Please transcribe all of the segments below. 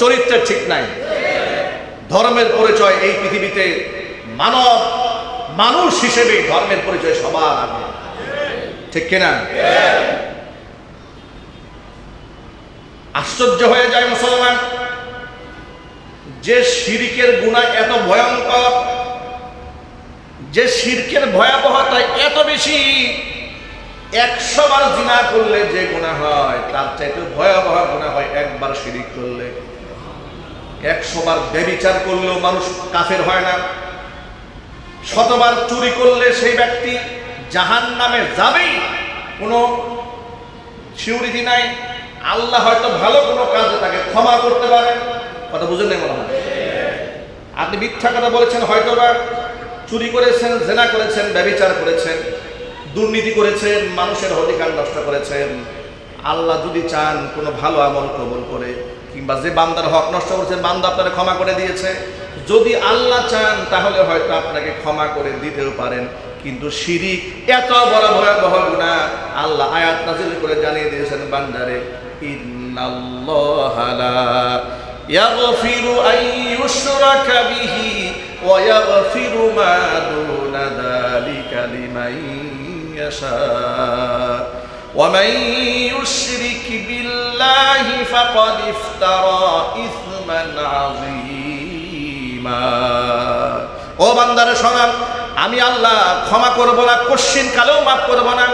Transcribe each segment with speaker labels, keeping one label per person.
Speaker 1: চরিত্রের ঠিক নাই। ধর্মের পরিচয় এই পৃথিবীতে মানব মানুষ হিসেবে ধর্মের পরিচয় সবার আগে। ঠিক কিনা? আশ্চর্য হয়ে যায় মুসলমান, যে শিরিকের গুণা এত ভয়ঙ্কর, যে শিরকের ভয়াবহতা এত বেশি, একশো বার জিনা করলে যে গুণা হয়, তার চাইতে ভয়াবহ গুণা হয় একবার শিরিক করলে। একশো বার বেবিচার করলেও মানুষ কাফের হয় না। শতবার চুরি করলে সেই ব্যক্তি জাহান নামে যাবেই। কোনো সিউরিটি নাই। আল্লাহ হয়তো ভালো কোনো কাজে তাকে ক্ষমা করতে পারে। কথা বুঝেন নাই মনে হয়? আপনি মিথ্যা কথা বলেছেন, হয়তো বা চুরি করেছেন, জেনা করেছেন, ব্যবিচার করেছেন, দুর্নীতি করেছেন, মানুষের অধিকার নষ্ট করেছেন। আল্লাহ যদি চান কোনো ভালো আমল কবল করে কিংবা যে বান্দার হক নষ্ট করেছেন বান্দা আপনারা ক্ষমা করে দিয়েছে। যদি আল্লাহ চান, তাহলে হয়তো আপনাকে ক্ষমা করে দিতেও পারেন। কিন্তু শিরিক এত বড় ভয়াবহ গুণা আল্লাহ আয়াত নাজিল করে জানিয়ে দিয়েছেন, বান্দারে ইয়াগফিরু ومن يشرك بالله فقد افترى إثما عظيما ও বান্দারে শোনান আমি আল্লাহ ক্ষমা করব না কশ্চিন কালেও মাফ করব না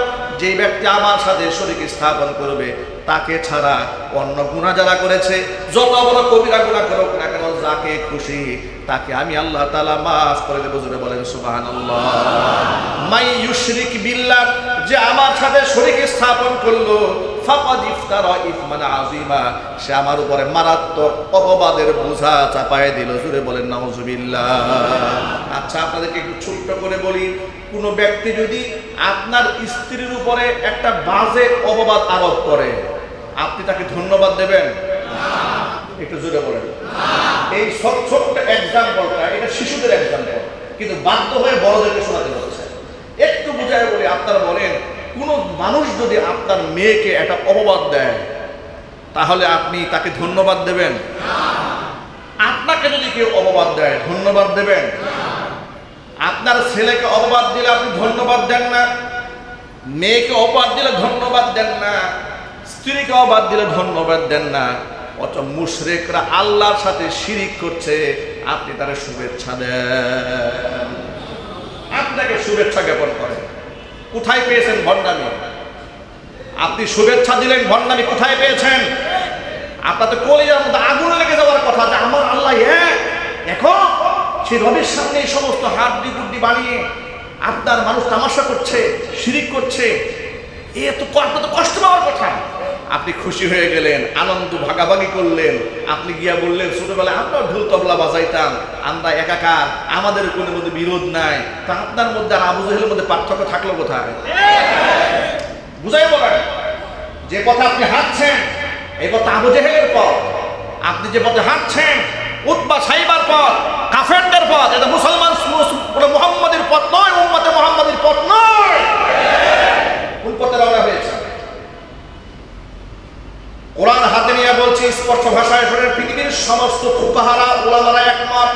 Speaker 1: যে ব্যক্তি আমার সাথে শরীর স্থাপন করবে তাকে ছাড়া অন্য গুণা যারা করেছে যত বড় কবিরা গুণা করুক না কেন যাকে খুশি তাকে আমি আল্লাহ তালা মাফ করে দেবো জুড়ে বলেন সুবাহান মাই ইউশরিক বিল্লাহ যে আমার সাথে শরীর স্থাপন করল সে আমার উপরে মারাত্মক অপবাদের বোঝা চাপায় দিল। জুড়ে বলেন, নাউজুবিল্লাহ। আচ্ছা আপনাদেরকে একটু ছোট্ট করে বলি, কোনো ব্যক্তি যদি আপনার স্ত্রীর উপরে একটা বাজে অপবাদ আরোপ করে, আপনি তাকে ধন্যবাদ দেবেন? একটু জোরে বলেন। এই ছোট্ট এক্সাম্পলটা এটা শিশুদের এক্সাম্পল কিন্তু বাধ্য হয়ে বড়দেরকে শোনাতে বলি আপনারা বলেন, কোন মানুষ যদি আপনার মেয়েকে একটা অপবাদ দেয়, তাহলে আপনি তাকে ধন্যবাদ দেবেন? আপনাকে যদি কেউ অপবাদ দেয়, ধন্যবাদ দেবেন? আপনার ছেলেকে অপবাদ দিলে আপনি ধন্যবাদ দেন না? মেয়েকে অপবাদ দিলে ধন্যবাদ দেন না? স্ত্রীকে অপবাদ দিলে ধন্যবাদ দেন না? অত মুশরেকরা আল্লাহর সাথে শিরিক করছে, আপনি তারা শুভেচ্ছা দেন। আপনাকে শুভেচ্ছা জ্ঞাপন করেন। কোথায় পেয়েছেন ভণ্ডামি? আপনি শুভেচ্ছা দিলেন, ভণ্ডামি কোথায় পেয়েছেন? আপনার তো কলিজার মধ্যে আগুন লেগে যাওয়ার কথা যে আমার আল্লাহ এক। এখন সেই রবের সামনে এই সমস্ত হাড্ডি গুড্ডি বানিয়ে আপনার মানুষ তামাশা করছে, শিরিক করছে। এ তো আপনার তো কষ্ট পাওয়ার কথা। আপনি খুশি হয়ে গেলেন, আনন্দ ভাগাভাগি করলেন। আপনি গিয়া বললেন, ছোটবেলায় আমরা ঢোল তবলা বাজাইতাম, আমরা একাকার, আমাদের কোনো মধ্যে বিরোধ নাই। তা আপনার মধ্যে আর আবু জাহেলের মধ্যে পার্থক্য থাকল কোথায়? বুঝাই বলেন, যে কথা আপনি হাঁটছেন, এই কথা আবু জেহেলের পথ। আপনি যে পথে হাঁটছেন উৎবা সাইবার পথ, কাফেরদের পথ, এটা মুসলমান মোহাম্মদের পথ নয় উম্মতে মোহাম্মদের পথ নয় কোন পথে রওনা হয়েছে কোরআন হাতে নিয়ে বলছি স্পষ্ট ভাষায় শোনেন পৃথিবীর সমস্ত ফুকাহারা ওলামারা একমত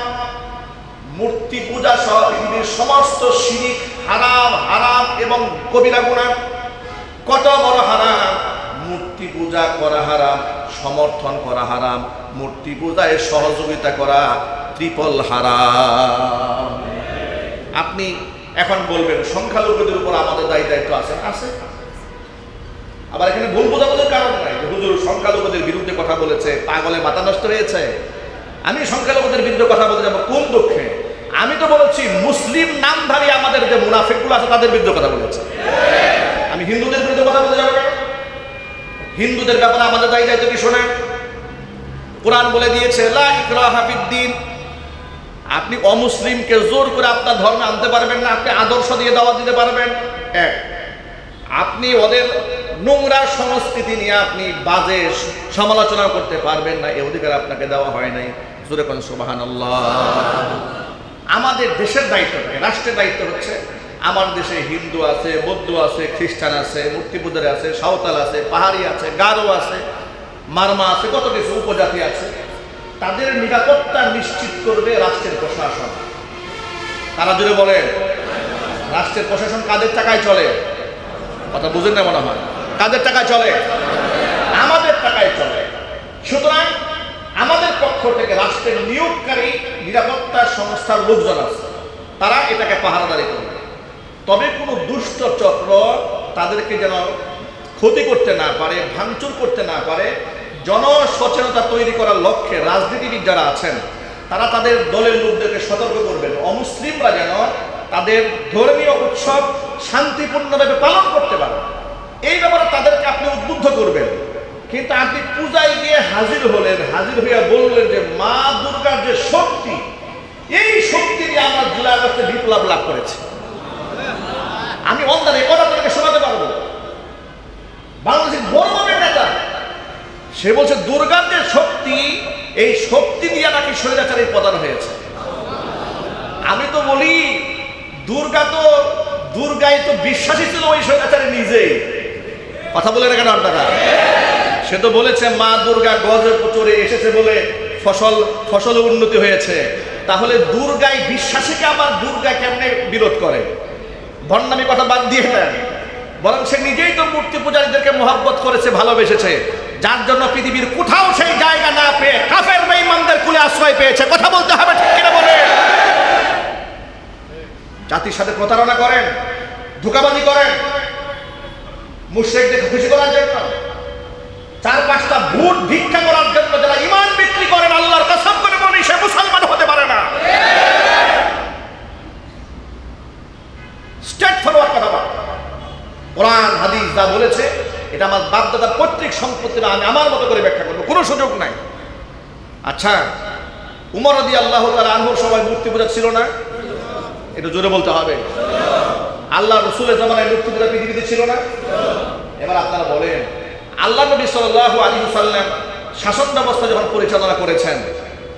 Speaker 1: মূর্তি পূজা সহ পৃথিবীর সমস্ত শিরিক, হারাম হারাম এবং কবিরা গুণা। কত বড় হারাম? মূর্তি পূজা করা হারাম, সমর্থন করা হারাম, মূর্তি পূজায় সহযোগিতা করা ত্রিপল হারাম। আপনি এখন বলবেন, সংখ্যালঘুদের উপর আমাদের দায়ী দায়িত্ব আছে? আছে। আবার এখানে ভুল বোঝাবুঝির কারণ নাই হুজুর সংখ্যালঘুদের বিরুদ্ধে কথা বলেছে, পাগলে মাথা নষ্ট হয়েছে। আমি সংখ্যালঘুদের বিরুদ্ধে কথা বলতে যাব কোন দুঃখে? আমি তো বলেছি, মুসলিম নামধারী আমাদের যে মুনাফিকগুলো আছে, তাদের বিরুদ্ধে কথা বলেছে। আমি হিন্দুদের বিরুদ্ধে কথা বলতে যাব হিন্দুদের ব্যাপারে আমাদের দায়ী দায়িত্ব কি শোনেন? কোরআন বলে দিয়েছে, লা ইকরাহা ফিদ্দিন আপনি অমুসলিমকে জোর করে আপনার ধর্মে আনতে পারবেন না, আপনি আদর্শ দিয়ে দাওয়া দিতে পারবেন। এক, আপনি ওদের নোংরা সংস্কৃতি নিয়ে আপনি বাজে সমালোচনা করতে পারবেন না, এ অধিকার আপনাকে দেওয়া হয় নাই। জোরে কোন সুবাহান আমাদের দেশের দায়িত্ব থাকে, রাষ্ট্রের দায়িত্ব হচ্ছে আমার দেশে হিন্দু আছে, বৌদ্ধ আছে, খ্রিস্টান আছে মূর্তি আছে, সাঁওতাল আছে, পাহাড়ি আছে, গারো আছে, মারমা আছে, কত কিছু উপজাতি আছে। তাদের নিরাপত্তা নিশ্চিত করবে রাষ্ট্রের প্রশাসন। তারা জুড়ে বলেন, রাষ্ট্রের প্রশাসন কাদের টাকায় চলে? কথা বুঝেন না মনে হয়। কাদের টাকায় চলে? আমাদের টাকায় চলে। সুতরাং আমাদের পক্ষ থেকে রাষ্ট্রের নিয়োগকারী নিরাপত্তা সংস্থার লোকজন আছে, তারা এটাকে পাহারাদারি করবে তবে কোনো দুষ্ট চক্র তাদেরকে যেন ক্ষতি করতে না পারে, ভাঙচুর করতে না পারে, জনসচেতনতা তৈরি করার লক্ষ্যে রাজনীতিবিদ যারা আছেন, তারা তাদের দলের লোকদেরকে সতর্ক করবেন। অমুসলিমরা যেন তাদের ধর্মীয় উৎসব শান্তিপূর্ণভাবে পালন করতে পারে। এই ব্যাপারে তাদেরকে আপনি উদ্বুদ্ধ করবেন। কিন্তু আপনি পূজায় গিয়ে হাজির হলেন, হাজির হইয়া বললেন যে, মা দুর্গার যে শক্তি, এই শক্তি দিয়ে আমরা জুলাই আগস্টে বিপ্লব লাভ করেছি। আমি অন্ধার এ কথা আপনাকে শোনাতে পারব। বাংলাদেশের নেতা, সে বলছে, দুর্গার যে শক্তি, এই শক্তি দিয়ে নাকি স্বৈরাচারের প্রদান হয়েছে। আমি তো বলি, দুর্গা তো দুর্গায় তো বিশ্বাসী ছিল ওই স্বৈরাচারে নিজেই। কথা বলে না কেন আপনারা। সে তো বলেছে, মা দুর্গা গজে চড়ে এসেছে বলে ফসল, ফসলে উন্নতি হয়েছে। তাহলে দুর্গায় বিশ্বাসীকে আমার দুর্গা কেমনে বিরোধ করে? ভণ্ডামি কথা বাদ দিয়ে দেন বরং সে নিজেই তো মূর্তি পূজারীদেরকে মোহাব্বত করেছে ভালোবেসেছে। যার জন্য পৃথিবীর কোথাও সেই জায়গা না পেয়ে কাফের বেঈমানদের কুলে আশ্রয় পেয়েছে। কথা বলতে হবে ঠিক কিনা বলে? জাতির সাথে প্রতারণা করেন, ধোকাবাজি করেন, মুশ্রেকদের খুশি করার জন্য। চার পাঁচটা ভোট ভিক্ষা করার জন্য যারা ইমান বিক্রি করেন আল্লাহর কসম করে বলি, সে মুসলমান হতে পারে না। স্টেট ফরওয়ার্ড কথা বল। কোরআন, হাদিস যা বলেছে, এটা আমার বাপদাদার পৈতৃক সম্পত্তি আমি আমার মতো করে ব্যাখ্যা করব, কোনো সুযোগ নাই। আচ্ছা উমর রদি আল্লাহ তার আনহুর সময় মূর্তি পূজা ছিল না? এটা জোরে বলতে হবে। আল্লাহ রসুলের জামানায় মূর্তি পূজা পৃথিবীতে ছিল না? এবার আপনারা বলেন আল্লাহ নবী সাল্লাহ আলী সাল্লাম শাসন ব্যবস্থা যখন পরিচালনা করেছেন,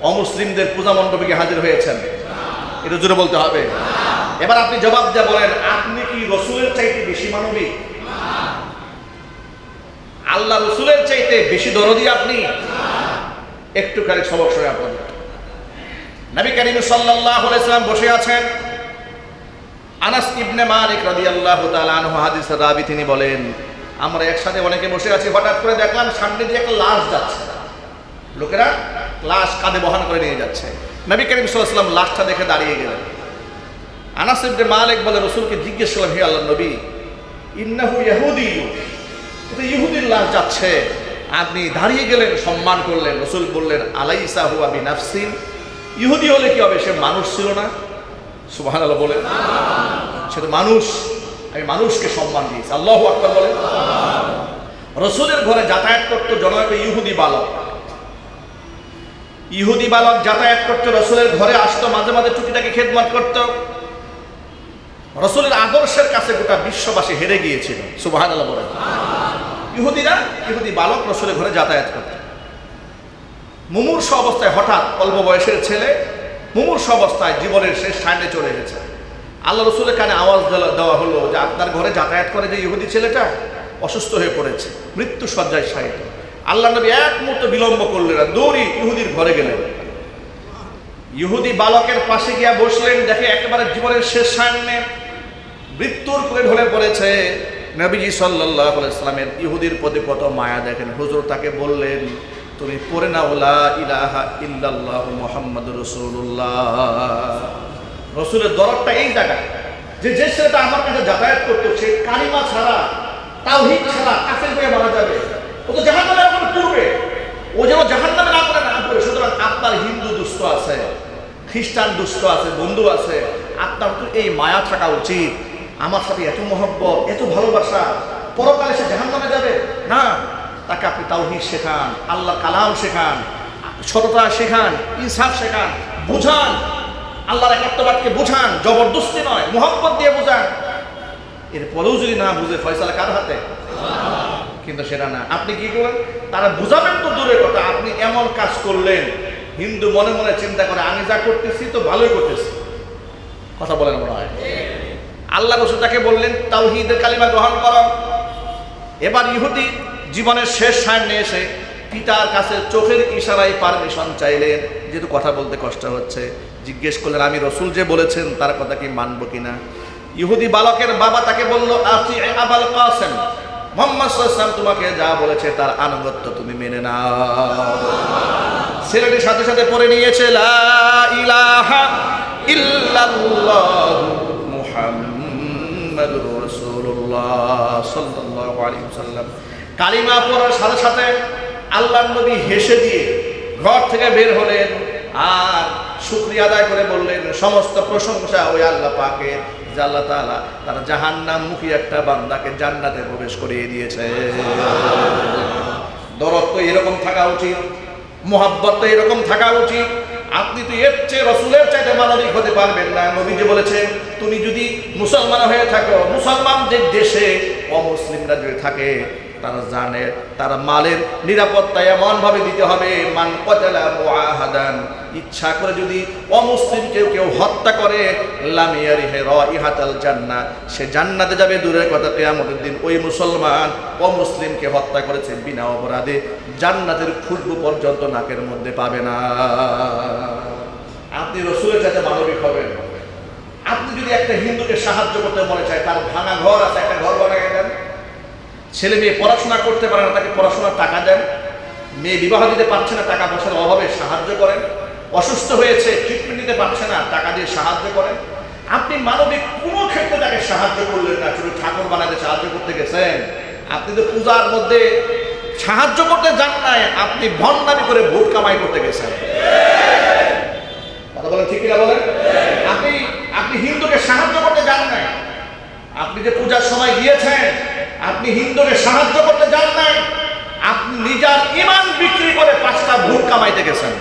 Speaker 1: অমুসলিমদের পূজা মণ্ডপে হাজির হয়েছেন। এটা জোরে বলতে হবে। এবার আপনি জবাব দিয়ে বলেন, আপনি কি রসুলের চাইতে বেশি মানবিক আল্লাহ রসুলের চাইতে বেশি দরদি আপনি? একটু খালি সবক সরে আপনাদের। নবী করিম আলাইহি সাল্লাম বসে আছেন। আনাস ইবনে মালিক রাদিয়াল্লাহু তাআলা আনহু হাদিসের রাবি, তিনি বলেন আমরা একসাথে অনেকে বসে আছি, হঠাৎ করে দেখলাম সামনে দিয়ে একটা লাশ যাচ্ছে। লোকেরা লাশ কাঁধে বহন করে নিয়ে যাচ্ছে। নবী করিম সাল্লাম লাশটা দেখে দাঁড়িয়ে গেলেন। আনাস ইবনে মালিক বলে রসুলকে জিজ্ঞেস করলাম হে আল্লাহ নবী, ইন্নাহু ইহুদি ইহুদির লাশ যাচ্ছে। আপনি দাঁড়িয়ে গেলেন, সম্মান করলেন। রসুল বললেন আলাই সাহু হুয়া বিনাফসিন। ইহুদি হলে কি হবে? সে মানুষ ছিল না। আল্লাহ বলেন। সে তো মানুষ। আমি মানুষকে সম্মান দিয়েছি। আল্লাহ আকবর বলেন। রসুলের ঘরে যাতায়াত করতো জনক ইহুদি বালক। ইহুদি বালক যাতায়াত করতো, রসুলের ঘরে আসতো, মাঝে মাঝে টুকিটাকে খেদমত করতো। রসুলের আদর্শের কাছে গোটা বিশ্ববাসী হেরে গিয়েছিল। সুবাহান আল্লাহ বলেন। ইহুদিরা, ইহুদি বালক রসুলের ঘরে যাতায়াত করত। মুমূর্ষ অবস্থায় হঠাৎ অল্প বয়সের ছেলে মুমূর্ষ অবস্থায় জীবনের শেষ টাইমে চলে গেছে। আল্লাহ রসুলের কানে আওয়াজ দেওয়া- হলো যে আপনার ঘরে যাতায়াত করে যে ইহুদি ছেলেটা অসুস্থ হয়ে পড়েছে, মৃত্যু সজ্জায় শায়িত। আল্লাহ নবী এক মুহূর্ত বিলম্ব করলেন না দৌড়ি ইহুদির ঘরে গেলেন। ইহুদি বালকের পাশে গিয়া বসলেন, দেখে একেবারে জীবনের শেষ সামনে মৃত্যুর করে ঢলে পড়েছে। নবীজি সাল্লাহ ইসলামের ইহুদির প্রতি কত মায়া দেখেন। হুজুর তাকে বললেন, তুমি পড়ে না ওলা ইলাহা ইল্লাল্লাহ মোহাম্মদ রসুল্লাহ রসুলের দরদটা এই জায়গায়। যে যে ছেলেটা আমার কাছে যাতায়াত করতো, সে কালিমা ছাড়া, তাওহীদ ছাড়া কাফের হয়ে মারা যাবে। ও তো জাহান নামে এখন পূর্বে ও যেন জাহান নামে না করে না করে সুতরাং আপনার হিন্দু দুস্থ আছে, খ্রিস্টান দুস্থ আছে, বন্ধু আছে, আপনার তো এই মায়া থাকা উচিত। আমার সাথে এত মহব্বত, এত ভালোবাসা, পরকালে সে জাহান নামে যাবে? না। তাকে আপনি তাওহীদ শেখান আল্লাহ কালাম শেখান, সততা শেখান, ইনসাফ শেখান, বুঝান। আল্লাহর একাত্মবাদকে বুঝান, জবরদস্তি নয় মোহাম্মত দিয়ে বুঝান। এরপরেও যদি না বুঝে, ফয়সালা কার হাতে? কিন্তু সেটা না। আপনি কি করলেন? তারা বুঝাবেন তো দূরের কথা, আপনি এমন কাজ করলেন। হিন্দু মনে মনে চিন্তা করে, আমি যা করতেছি তো ভালোই করতেছি। কথা বলেন মনে হয়। আল্লাহ রসুল তাকে বললেন তাও হিদের কালিমা গ্রহণ করো। এবার ইহুদি জীবনের শেষ সামনে এসে পিতার কাছে চোখের ইশারায় পারমিশন চাইলেন। যেহেতু কথা বলতে কষ্ট হচ্ছে জিজ্ঞেস করলেন, আমি রসুল যে বলেছেন, তার কথা কি মানবো কিনা? ইহুদি বালকের বাবা তাকে বলল আবাল কাসেম, মোহাম্মদ সাল্লাম তোমাকে যা বলেছে, তার আনুগত্য তুমি মেনে নাও। ছেলেটি সাথে সাথে পড়ে নিয়েছে, লা ইলাহা ইল্লাল্লাহু মুহাম্মাদুর রাসূলুল্লাহ সাল্লাল্লাহু আলাইহি ওয়াসাল্লাম। কালিমা পড়ার সাথে সাথে আল্লাহর নবী হেসে দিয়ে ঘর থেকে বের হলেন। আর শুক্রিয়া আদায় করে বললেন, সমস্ত প্রশংসা ওই আল্লাহ পাকে যে আল্লাহ তাআলা তার জাহান্নাম মুখী একটা বান্দাকে জান্নাতে প্রবেশ করিয়ে দিয়েছে। দরদ তো এরকম থাকা উচিত, মোহাব্বত তো এরকম থাকা উচিত। আপনি তো এর চেয়ে রসুলের চাইতে মানবিক হতে পারবেন না। নবীজি বলেছেন, তুমি যদি মুসলমান হয়ে থাকো মুসলমানদের দেশে অমুসলিমরা যদি থাকে তারা জানে, তারা মালের নিরাপত্তা এমনভাবে দিতে হবে, মান কতালা মুআহাদান, ইচ্ছা করে যদি অমুসলিম কেউ কেউ হত্যা করে লামিয়ারি হে ইহাতাল জান্না সে জান্নাতে যাবে দূরের কথা, কেয়ামতের দিন ওই মুসলমান অমুসলিমকে হত্যা করেছে বিনা অপরাধে, জান্নাতের খুশবু পর্যন্ত নাকের মধ্যে পাবে না। আপনি রসুলের সাথে মানবিক হবেন। আপনি যদি একটা হিন্দুকে সাহায্য করতে মনে চায়, তার ভাঙা ঘর আছে, একটা ঘর বানিয়ে ছেলে মেয়ে পড়াশোনা করতে পারে না, তাকে পড়াশোনার টাকা দেন। মেয়ে বিবাহ দিতে পারছে না, টাকা পয়সার অভাবে সাহায্য করেন। অসুস্থ হয়েছে ট্রিটমেন্ট নিতে পারছে না, টাকা দিয়ে সাহায্য করেন। আপনি মানবিক কোনো ক্ষেত্রে তাকে সাহায্য করলেন না, শুধু ঠাকুর বানাতে সাহায্য করতে গেছেন। আপনি তো পূজার মধ্যে সাহায্য করতে যান নাই, আপনি ভণ্ডামি করে ভোট কামাই করতে গেছেন। কথা বলেন ঠিক কিনা বলেন? আপনি আপনি হিন্দুকে সাহায্য করতে যান নাই। আপনি যে পূজার সময় গিয়েছেন, আপনি হিন্দুকে সাহায্য করতে যান নাই, আপনি নিজের ইমান বিক্রি করে পাঁচটা ভোট কামাইতে গেছেন।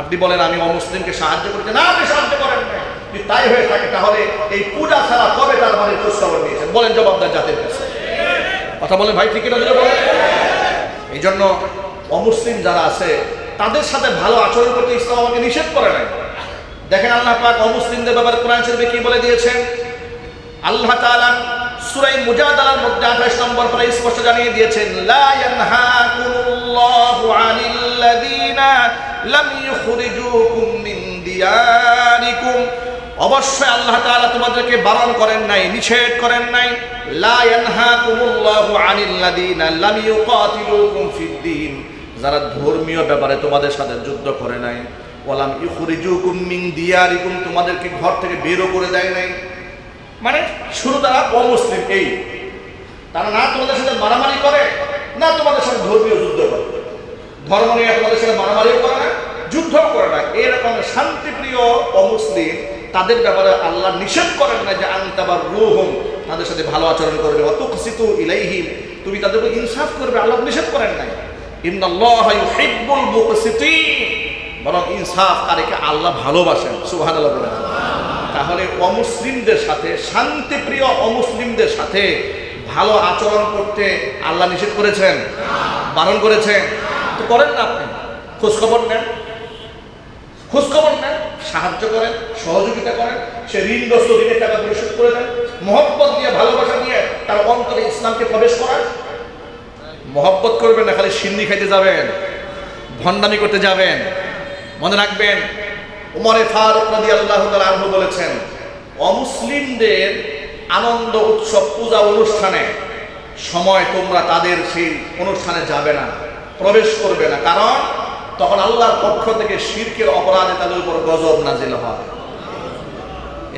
Speaker 1: আপনি বলেন, আমি অমুসলিমকে সাহায্য করতে না, আপনি সাহায্য করেন না যদি তাই হয়ে থাকে, তাহলে এই পূজা ছাড়া কবে তার মানে খোঁজখবর নিয়েছেন? বলেন জবাবদার জাতির কাছে। কথা বলেন ভাই, ঠিক কিনা বলেন? এই জন্য অমুসলিম যারা আছে, তাদের সাথে ভালো আচরণ করতে ইসলাম আমাকে নিষেধ করে নাই। দেখেন আল্লাহ পাক অমুসলিমদের ব্যাপারে কোরআন শরীফে কি বলে দিয়েছেন? আল্লাহ তাআলা সূরা মুজাদালার মধ্যে 28 নম্বর স্পষ্ট জানিয়ে দিয়েছেন অবশ্যই আল্লাহ তাআলা তোমাদেরকে বারণ করেন নাই, নিষেধ করেন নাই। যারা ধর্মীয় ব্যাপারে তোমাদের সাথে যুদ্ধ করে নাই ওয়ালাম ইখরিজুকুম মিন দিয়ারিকুম, তোমাদেরকে ঘর থেকে বেরও করে দেয় নাই। মানে শুরু তারা অমুসলিম, এই। তারা না তোমাদের সাথে মারামারি করে, না তোমাদের সাথে ধর্মীয় যুদ্ধ করে। ধর্ম নিয়ে তোমাদের সাথে মারামারিও করে না, যুদ্ধও করে না। এরকম শান্তিপ্রিয় অমুসলিম, তাদের ব্যাপারে আল্লাহ নিষেধ করেন না যে আন্তাবার রুহম, তাদের সাথে ভালো আচরণ করবে অতুকসিতু ইলাইহিম, তুমি তাদের উপর ইনসাফ করবে, আল্লাহ নিষেধ করেন নাই। বরং ইনসাফকারীকে আল্লাহ ভালোবাসেন, সুবহানাল্লাহ বলেন তাহলে অমুসলিমদের সাথে, শান্তিপ্রিয় অমুসলিমদের সাথে ভালো আচরণ করতে আল্লাহ নিষেধ করেছেন, বারণ করেছেন। তো করেন না আপনি, খোঁজখবর নেন। খোঁজখবর নেন, সাহায্য করেন, সহযোগিতা করেন, সে ঋণগ্রস্ত ঋণের টাকা পরিশোধ করে দেন। মহব্বত দিয়ে ভালোবাসা দিয়ে তার অন্তরে ইসলামকে প্রবেশ করান। মহব্বত করবেন না, খালি সিন্নি খাইতে যাবেন, ভণ্ডামি করতে যাবেন। মনে রাখবেন উমরে ফারুক রাদি আল্লাহ আনহু বলেছেন, অমুসলিমদের আনন্দ উৎসব পূজা অনুষ্ঠানে সময় তোমরা তাদের সেই অনুষ্ঠানে যাবে না, প্রবেশ করবে না। কারণ তখন আল্লাহর পক্ষ থেকে শিরকের অপরাধে তাদের উপর গজব নাজিল হয়।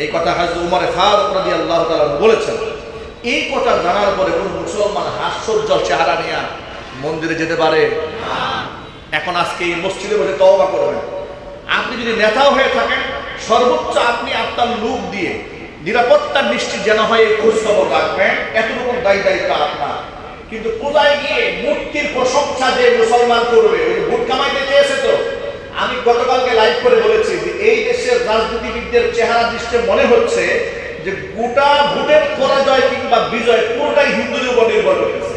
Speaker 1: এই কথা হাজর উমরে ফারুক রাদি আল্লাহ বলেছেন। এই কথা জানার পরে কোন মুসলমান হাস্যজ্জ্বল চেহারা নিয়ে মন্দিরে যেতে পারে। এখন আজকে এই মসজিদে বসে তওবা করবেন নেতাও হয়ে থাকেন, সর্বোচ্চ আপনি আপনার লোক দিয়ে নিরাপত্তা নিশ্চিত যেন হয় এই খোঁজ খবর রাখবেন এতটুকু দায়ী দায়িত্ব আপনার। কিন্তু পূজায় গিয়ে মূর্তির প্রশংসা যে মুসলমান করবে, ওই ভোট কামাইতে চেয়েছে তো, আমি গতকালকে লাইভ করে বলেছি যে এই দেশের রাজনীতিবিদদের চেহারা দৃষ্টে মনে হচ্ছে যে গোটা ভোটের পরাজয় কিংবা বিজয় পুরোটাই হিন্দুদের উপর নির্ভর করেছে।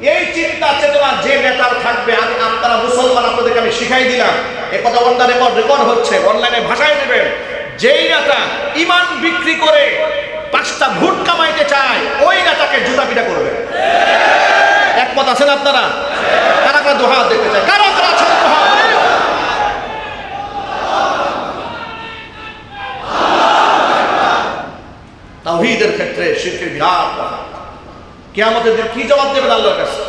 Speaker 1: এই চিন্তা চেতনা যে নেতার থাকবে, আমি আপনারা মুসলমান আপনাদেরকে আমি শিখাই দিলাম। এ কথা অনলাইনে রেকর্ড রেকর্ড হচ্ছে, অনলাইনে ভাষায় দেবেন যেই নেতা ইমান বিক্রি করে পাঁচটা ভোট কামাইতে চায়, ওই নেতাকে জুতা পিটা করবে। একমত আছেন আপনারা? কারা কারা দোহা দেখতে চায়? কারা কারা আছেন দোহা তাওহীদের ক্ষেত্রে শিরকের বিরাট কথা। কেয়ামতের দিন কি জবাব দেবেন আল্লাহর কাছে?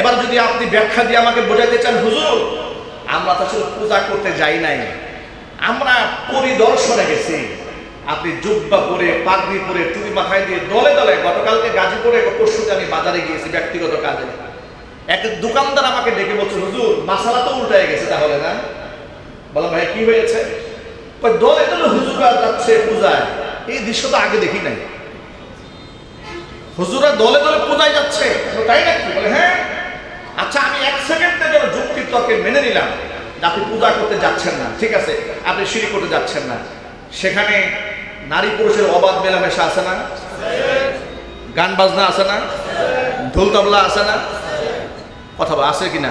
Speaker 1: এবার যদি আপনি ব্যাখ্যা দিয়ে আমাকে বোঝাতে চান, হুজুর, আমরা তো আসলে পূজা করতে যাই নাই। আমরা পরিদর্শনে গেছি। আপনি জুব্বা পরে, পাগড়ি পরে টুপি মাথায় দিয়ে দলে দলে গতকালকে গাজীপুরে পরশুতে আমি বাজারে গিয়েছি ব্যক্তিগত কাজে। এক দোকানদার আমাকে ডেকে বলছে, হুজুর, মাসালা তো উল্টায় গেছে তাহলে না? বললাম, ভাই, কি হয়েছে? দলে দলে হুজুরা যাচ্ছে পূজায়। এই দৃশ্য তো আগে দেখি নাই। হুজুরা দলে দলে পূজায় যাচ্ছে? তাই নাকি? বলে হ্যাঁ। আচ্ছা আমি এক সেকেন্ডের জন্য যুক্তি তর্কে মেনে নিলাম যে আপনি পূজা করতে যাচ্ছেন না ঠিক আছে? আপনি সিঁড়ি করতে যাচ্ছেন না। সেখানে নারী পুরুষের অবাধ মেলামেশা আছে না? গান বাজনা আছে না? ঢোল তবলা আছে না? কথা আছে কি না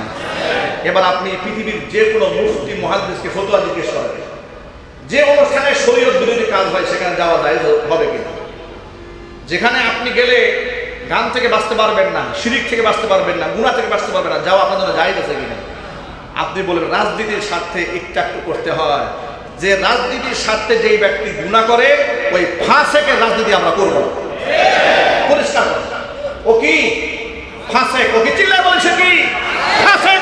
Speaker 1: এবার আপনি পৃথিবীর যে কোনো মুফতি মহাদিসকে ফতোয়া জিজ্ঞেস করেন যে অনুষ্ঠানে শরীর বিরোধী কাজ হয় সেখানে যাওয়া যায় হবে কিনা? যেখানে আপনি গেলে গান থেকে বাঁচতে পারবেন না, শিরিক থেকে বাঁচতে পারবেন না গুণা থেকে বাঁচতে পারবেন না যাওয়া আপনার জন্য জায়গা আছে কিনা। আপনি বলবেন, রাজনীতির স্বার্থে একটু একটু করতে হয়। যে রাজনীতির স্বার্থে যেই ব্যক্তি গুণা করে, ওই ফাঁসেকে রাজনীতি আমরা করব পরিষ্কার। ও কি? ফাঁসে ও কি চিল্লায় বলে সে কি? ফাঁসে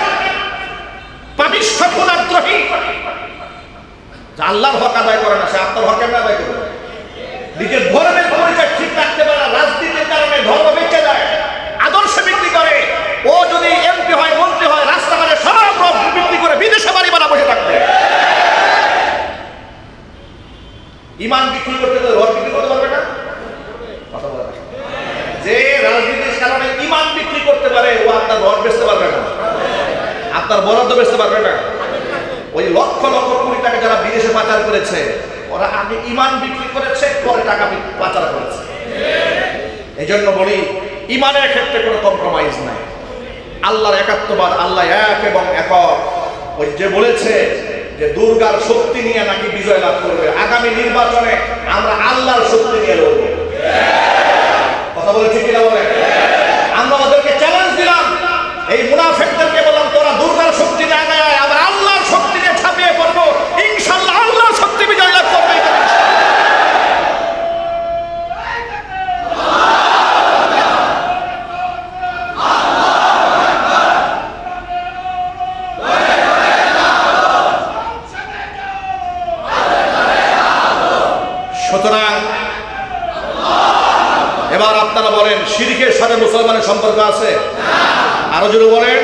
Speaker 1: আল্লাহর হক আদায় করে না, সে আপনার হক আদায় করবে? নিজের ধর্মের পরিচয় ঠিক রাখতে পারে না, রাজনীতির কারণে ধর্ম বেঁচে যায় আদর্শ বিক্রি করে ও যদি এমপি হয় মন্ত্রী হয় রাস্তাঘাটে সব রব বিক্রি করে বিদেশে বাড়ি বানা বসে থাকবে ইমান বিক্রি করতে গেলে রব বিক্রি করতে পারবে না কথা বলে না। যে রাজনীতির কারণে ইমান বিক্রি করতে পারে ও আপনার রড বেচতে পারবে না আপনার বরাদ্দ বেচতে পারবে না ওই লক্ষ লক্ষ কোটি টাকা যারা বিদেশে পাচার করেছে ওরা আগে ইমান বিক্রি করেছে পরে টাকা বি- পাচার করেছে এই জন্য বলি ইমানের ক্ষেত্রে কোনো কম্প্রোমাইজ নাই একাত্মবাদ আল্লাহ এক এবং একক ওই যে বলেছে যে দুর্গার শক্তি নিয়ে নাকি বিজয় লাভ করবে। আগামী নির্বাচনে আমরা আল্লাহর শক্তি নিয়ে লড়বো। কথা বলে ঠিক কিনা বলে আমরা ওদেরকে চ্যালেঞ্জ দিলাম। এই মুনাফেকদেরকে বললাম তোরা দুর্গার শক্তি নিয়ে আগায় আয়, আবার আল্লাহর শক্তি নিয়ে ছাপিয়ে পড়ব ইনশাল্লাহ আল্লাহর শক্তি বিজয় লাভ করবে সুতরাং এবার আপনারা বলেন, শিরিকের সাথে মুসলমানের সম্পর্ক আছে? আরও যদি বলেন,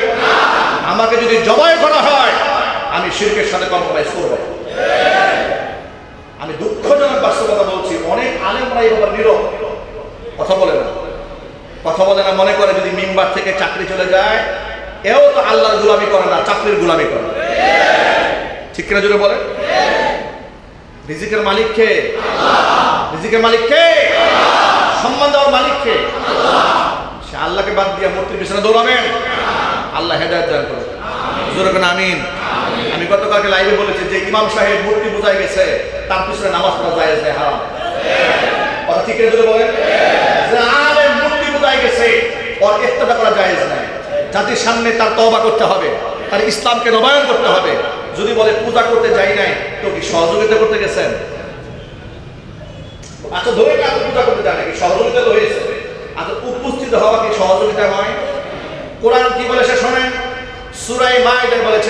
Speaker 1: আমাকে যদি জবাই করা হয়, আমি শিরকের সাথে কম্প্রোমাইজ করব। আমি দুঃখজনক বাস্তবতা বলছি, অনেক আলেমরা এই ব্যাপারে নীরব। কথা বলে না। কথা বলে না মনে করে যদি মিম্বার থেকে চাকরি চলে যায়, এও তো আল্লাহর গুলামি করে না, চাকরির গুলামি করে। ঠিক কিনা জুড়ে বলে রিজিকের মালিক কে? রিজিকের মালিক কে? সম্মান দেওয়ার মালিক কে? সে আল্লাহকে বাদ দিয়ে মূর্তির পিছনে দৌড়াবেন। আল্লাহ হেদায়ত দান করবে আমিন। আমি গতকালকে লাইভে বলেছি যে ইমাম সাহেব মূর্তি বোঝাই গেছে, তার পিছনে নামাজ পড়া যায় যায় হারাম। কথা ঠিক জোরে বলেন? যে আলেম মূর্তি বোঝাই গেছে, ওর ইত্তেদা করা যায় নাই জাতির সামনে তার তওবা করতে হবে, তার ইসলামকে নবায়ন করতে হবে। যদি বলে পূজা করতে যাই নাই, তো কি সহযোগিতা করতে গেছেন? আচ্ছা ধরে আপনি পূজা করতে যায় নাকি সহযোগিতা তো হয়েছে। আচ্ছা উপস্থিত হওয়া কি সহযোগিতা নয় কোরআন কি বলে সে শোনেন? সুরাই মাইদায় বলেছে